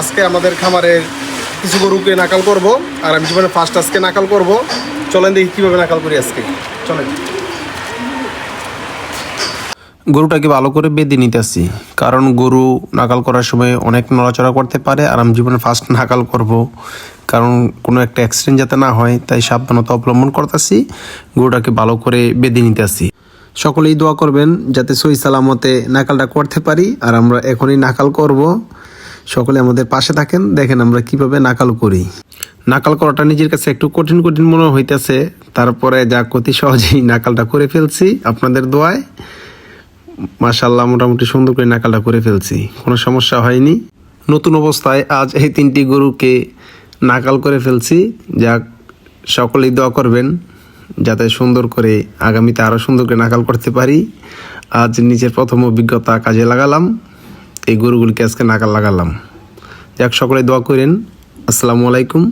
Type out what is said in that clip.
আজকে আমাদের খামারের কিছু গরুকে নাকাল করব, আর আমি জীবনে ফার্স্ট আজকে নাকাল করব। চলেন দেখি কীভাবে নাকাল করি আজকে। চলেন। গরুটাকে ভালো করে বেঁধে নিতেছি কারণ গরু নাকাল করার সময় অনেক নড়াচড়া করতে পারে, আর আমি জীবনে ফার্স্ট নাকাল করব। কারণ কোনো একটা অ্যাক্সিডেন্ট যাতে না হয়, তাই সাবধানতা অবলম্বন করতেছি। গরুটাকে ভালো করে বেঁধে নিতেছি সকলেই দোয়া করবেন যাতে সই সালামতে নাকালটা করতে পারি, আর আমরা এখনই নাকাল করব। সকলে আমাদের পাশে থাকেন। দেখেন আমরা কীভাবে নাকাল করি। নাকাল করাটা নিজের কাছে একটু কঠিন কঠিন মনে হইতেছে। তারপরে যা অতি সহজেই নাকালটা করে ফেলছি আপনাদের দোয়ায়। মাশাল্লাহ মোটামুটি সুন্দর করে নাকালটা করে ফেলছি। কোনো সমস্যা হয়নি। নতুন অবস্থায় আজ এই তিনটি গরুকে নাকাল করে ফেলছি। যা সকলেই দোয়া করবেন যাতে সুন্দর করে আগামীতে আরও সুন্দর করে নাকাল করতে পারি। আজ নিজের প্রথম অভিজ্ঞতা কাজে লাগালাম। এই গরুগুলিকে আজকে নাকাল লাগালাম। যাক সকলে দোয়া করেন। আসসালামু আলাইকুম।